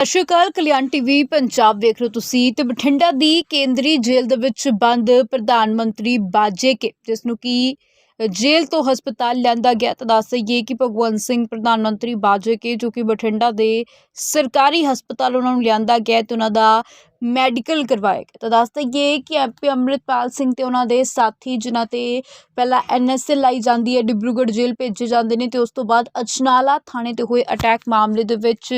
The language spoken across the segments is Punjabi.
ਸਤਿ ਸ਼੍ਰੀ ਅਕਾਲ, ਕਲਿਆਣ ਟੀਵੀ ਪੰਜਾਬ ਵੇਖ ਰਹੇ ਤੁਸੀਂ ਤੇ ਬਠਿੰਡਾ ਦੀ ਕੇਂਦਰੀ ਜੇਲ੍ਹ ਦੇ ਵਿੱਚ ਬੰਦ ਪ੍ਰਧਾਨ ਮੰਤਰੀ ਬਾਜੇ ਕੇ, ਜਿਸ ਨੂੰ ਕਿ ਜੇਲ੍ਹ ਤੋਂ ਹਸਪਤਾਲ ਲਿਆਂਦਾ ਗਿਆ ਤਾਂ ਦੱਸ ਦਈਏ ਕਿ ਭਗਵੰਤ ਸਿੰਘ, ਪ੍ਰਧਾਨ ਮੰਤਰੀ ਬਾਜੇ ਕੇ, ਜੋ ਕਿ ਬਠਿੰਡਾ ਦੇ ਸਰਕਾਰੀ ਹਸਪਤਾਲ ਉਹਨਾਂ ਨੂੰ ਲਿਆਂਦਾ ਗਿਆ ਤੇ ਉਹਨਾਂ ਦਾ ਮੈਡੀਕਲ ਕਰਵਾਇਆ ਗਿਆ। ਤਾਂ ਦੱਸ ਦਈਏ ਕਿ ਐਮਪੀ ਅੰਮ੍ਰਿਤਪਾਲ ਸਿੰਘ ਤੇ ਉਹਨਾਂ ਦੇ ਸਾਥੀ, ਜਿਨ੍ਹਾਂ ਤੇ ਪਹਿਲਾਂ ਐਨਐਸਏ ਲਾਈ ਜਾਂਦੀ ਹੈ, ਡਿਬਰੂਗੜ੍ਹ ਜੇਲ੍ਹ ਭੇਜੇ ਜਾਂਦੇ ਨੇ ਤੇ ਉਸ ਤੋਂ ਬਾਅਦ ਅਜਨਾਲਾ ਥਾਣੇ ਤੇ ਹੋਏ ਅਟੈਕ ਮਾਮਲੇ ਦੇ ਵਿੱਚ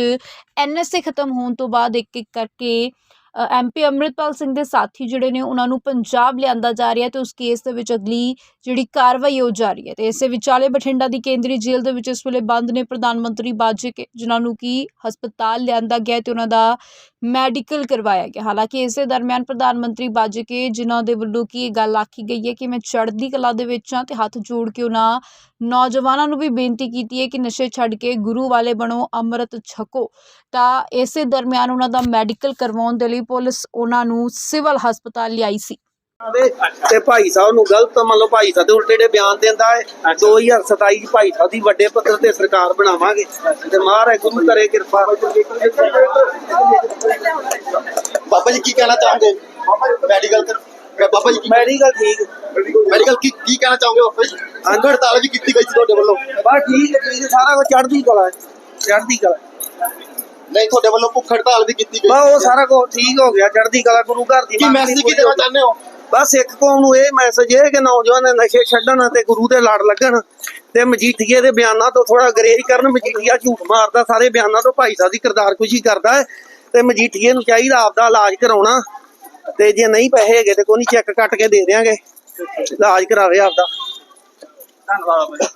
ਐਨਐਸਏ ਖਤਮ ਹੋਣ ਤੋਂ ਬਾਅਦ ਇੱਕ ਇੱਕ ਕਰਕੇ ਐਮਪੀ ਅੰਮ੍ਰਿਤਪਾਲ ਸਿੰਘ ਦੇ ਸਾਥੀ ਜਿਹੜੇ ਨੇ, ਉਹਨਾਂ ਨੂੰ ਪੰਜਾਬ ਲਿਆਂਦਾ ਜਾ ਰਿਹਾ ਤੇ ਉਸ ਕੇਸ ਦੇ ਵਿੱਚ ਅਗਲੀ ਜਿਹੜੀ ਕਾਰਵਾਈ ਹੋ ਜਾ ਰਹੀ ਹੈ ਤੇ ਇਸੇ ਵਿਚਾਲੇ ਬਠਿੰਡਾ ਦੀ ਕੇਂਦਰੀ ਜੇਲ੍ਹ ਦੇ ਵਿੱਚ ਇਸ ਵੇਲੇ ਬੰਦ ਨੇ ਪ੍ਰਧਾਨ ਮੰਤਰੀ ਬਾਜੇ ਕੇ, ਜਿਨ੍ਹਾਂ ਨੂੰ ਕਿ ਹਸਪਤਾਲ ਲਿਆਂਦਾ ਗਿਆ ਤੇ ਉਹਨਾਂ ਦਾ ਮੈਡੀਕਲ ਕਰਵਾਇਆ ਗਿਆ। ਹਾਲਾਂਕਿ ਇਸੇ ਦਰਮਿਆਨ ਪ੍ਰਧਾਨ ਮੰਤਰੀ ਬਾਜੇ ਕੇ, ਜਿਨ੍ਹਾਂ ਦੇ ਵੱਲੋਂ ਕੀ ਇਹ ਗੱਲ ਆਖੀ ਗਈ ਹੈ ਕਿ ਮੈਂ ਚੜ੍ਹਦੀ ਕਲਾ ਦੇ ਵਿੱਚ ਹਾਂ ਤੇ ਹੱਥ ਜੋੜ ਕੇ ਉਹਨਾਂ ਨੌਜਵਾਨਾਂ ਨੂੰ ਵੀ ਬੇਨਤੀ ਕੀਤੀ ਹੈ ਕਿ ਨਸ਼ੇ ਛੱਡ ਕੇ ਗੁਰੂ ਵਾਲੇ ਬਣੋ, ਅੰਮ੍ਰਿਤ ਛਕੋ। ਤਾਂ ਇਸੇ ਦਰਮਿਆਨ ਉਹਨਾਂ ਦਾ ਮੈਡੀਕਲ ਕਰਵਾਉਣ ਦੇ ਲਈ ਪੁਲਿਸ ਉਹਨਾਂ ਨੂੰ ਸਿਵਲ ਹਸਪਤਾਲ ਲਿਆਈ ਸੀ। ਤੇ ਭਾਈ ਸਾਹਿਬ ਨੂੰ ਗਲਤ ਮੰਨ ਲਓ ਭਾਈ ਸਾਹਿਬ ਦੇ ਉਲਟੇ ਜਿਹੜੇ ਬਿਆਨ ਦਿੰਦਾ ਹੈ 2027 ਚ ਭਾਈ ਸਾਹਿਬ ਦੀ ਵੱਡੇ ਪੱਧਰ ਤੇ ਸਰਕਾਰ ਬਣਾਵਾਂਗੇ। ਤੇ ਮਹਾਰਾਜ ਗੁਰੂ ਕਰੇ ਕਿਰਪਾ। ਬਾਬਾ ਜੀ ਕੀ ਕਹਿਣਾ ਚਾਹੋਗੇ? ਮੈਡੀਕਲ ਬਾਬਾ ਜੀ ਕੀ ਮੈਡੀਕਲ ਠੀਕ। ਮੈਡੀਕਲ ਕੀ ਕੀ ਕਹਿਣਾ ਚਾਹੋਗੇ? ਬਾਬਾ ਜੀ ਅੰਗ ਹੜਤਾਲ ਵੀ ਕੀਤੀ ਗਈ ਸੀ ਤੁਹਾਡੇ ਵੱਲੋਂ। ਬਸ ਠੀਕ ਹੈ ਠੀਕ ਹੈ ਸਾਰਾ ਕੁਝ ਚੜ੍ਹਦੀ ਕਲਾ ਹੈ। ਚੜ੍ਹਦੀ ਕਲਾ। ਨਹੀਂ ਤੁਹਾਡੇ ਵੱਲੋਂ ਭੁੱਖ ਹੜਤਾਲ ਵੀ ਕੀਤੀ ਗਈ ਬਸ ਉਹ ਸਾਰਾ ਕੁਝ ਠੀਕ ਹੋ ਗਿਆ ਚੜ੍ਹਦੀ ਕਲਾ ਗੁਰੂ ਘਰ ਦੀ ਕੀ ਮੰਗ ਮੈਸੇਜ ਨਹੀਂ ਕੀ ਦੇਣਾ ਚਾਹੁੰਦੇ ਹੋ? ਬਸ ਸਿੱਖ ਕੌਮ ਨੂੰ ਇਹ ਮੈਸੇਜ ਹੈ ਕਿ ਨੌਜਵਾਨ ਨਸ਼ੇ ਛੱਡਣ ਤੇ ਗੁਰੂ ਦੇ ਲੜ ਲੱਗਣ ਤੇ ਮਜੀਠੀਏ ਦੇ ਬਿਆਨਾਂ ਤੋਂ ਥੋੜਾ ਗਰੇਜ ਕਰਨ ਮਜੀਠੀਆ ਝੂਠ ਮਾਰਦਾ ਸਾਰੇ ਬਿਆਨਾਂ ਤੋਂ ਭਾਈ ਸਾਹਿਬ ਦੀ ਕਿਰਦਾਰਕੁਸ਼ੀ ਕਰਦਾ ਹੈ ਤੇ ਮਜੀਠੀਏ ਨੂੰ ਚਾਹੀਦਾ ਆਪਦਾ ਇਲਾਜ ਕਰਾਉਣਾ ਤੇ ਜੇ ਨਹੀਂ ਪੈਸੇ ਹੈਗੇ ਤੇ ਕੋਈ ਨਹੀਂ ਚੈੱਕ ਕੱਟ ਕੇ ਦੇ ਦਿਆਂਗੇ। ਇਲਾਜ ਕਰਾਵੇ ਆਪਦਾ। ਧੰਨਵਾਦ।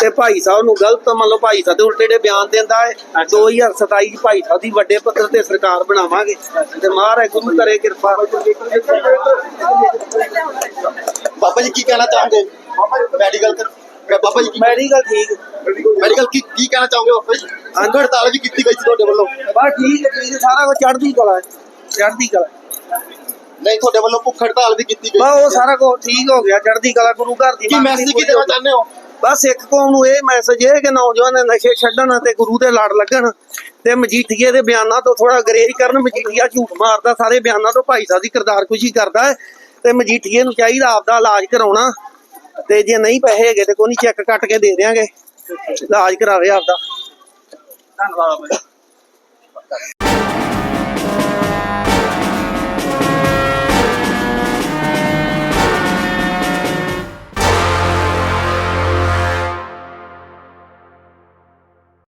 ਤੇ ਭਾਈ ਸਾਹਿਬ ਨੂੰ ਗਲਤ ਮੰਨ ਲਓ ਭਾਈ ਸਾਹਿਬ ਦੇ ਉਲਟੇ ਜਿਹੜੇ ਬਿਆਨ ਦਿੰਦਾ ਹੈ 2027 ਚ ਭਾਈ ਸਾਹਿਬ ਦੀ ਵੱਡੇ ਪੱਧਰ ਤੇ ਸਰਕਾਰ ਬਣਾਵਾਂਗੇ। ਤੇ ਮਹਾਰਾਜ ਗੁਰੂ ਕਰੇ ਕਿਰਪਾ। ਬਾਬਾ ਜੀ ਕੀ ਕਹਿਣਾ ਚਾਹੋਗੇ? ਮੈਡੀਕਲ ਕਰ ਬਾਬਾ ਜੀ ਮੈਡੀਕਲ ਠੀਕ। ਮੈਡੀਕਲ ਕੀ ਕੀ ਕਹਿਣਾ ਚਾਹੋਗੇ ਬਾਬਾ ਜੀ? ਅੰਗ ਹੜਤਾਲ ਵੀ ਕੀਤੀ ਗਈ ਸੀ ਤੁਹਾਡੇ ਵੱਲੋਂ। ਬਸ ਠੀਕ ਹੈ ਠੀਕ ਹੈ ਸਾਰਾ ਕੁਝ ਚੜ੍ਹਦੀ ਕਲਾ ਹੈ। ਚੜ੍ਹਦੀ ਕਲਾ ਨਹੀਂ ਤੁਹਾਡੇ ਵੱਲੋਂ ਭੁੱਖ ਹੜਤਾਲ ਵੀ ਕੀਤੀ ਗਈ ਬਸ ਉਹ ਸਾਰਾ ਕੁਝ ਠੀਕ ਹੋ ਗਿਆ ਚੜ੍ਹਦੀ ਕਲਾ ਗੁਰੂ ਘਰ ਦੀ ਕੀ ਮੰਗ ਮੈਸੇਜ ਨਹੀਂ ਕੀ ਦੇਣਾ ਚਾਹੁੰਦੇ ਹੋ? ਬਸ ਸਿੱਖ ਕੌਮ ਨੂੰ ਇਹ ਮੈਸੇਜ ਹੈ ਕਿ ਨੌਜਵਾਨ ਨਸ਼ੇ ਛੱਡਣ ਤੇ ਗੁਰੂ ਦੇ ਲੜ ਲੱਗਣ ਤੇ ਮਜੀਠੀਏ ਦੇ ਬਿਆਨਾਂ ਤੋਂ ਥੋੜਾ ਗਰੇਜ ਕਰਨ ਮਜੀਠੀਆ ਝੂਠ ਮਾਰਦਾ ਸਾਰੇ ਬਿਆਨਾਂ ਤੋਂ ਭਾਈ ਸਾਹਿਬ ਦੀ ਕਿਰਦਾਰਕੁਸ਼ੀ ਕਰਦਾ ਹੈ ਤੇ ਮਜੀਠੀਏ ਨੂੰ ਚਾਹੀਦਾ ਆਪਦਾ ਇਲਾਜ ਕਰਾਉਣਾ ਤੇ ਜੇ ਨਹੀਂ ਪੈਸੇ ਹੈਗੇ ਤੇ ਕੋਈ ਨਹੀਂ ਚੈੱਕ ਕੱਟ ਕੇ ਦੇ ਦਿਆਂਗੇ। ਇਲਾਜ ਕਰਾਵੇ ਆਪਦਾ। ਧੰਨਵਾਦ।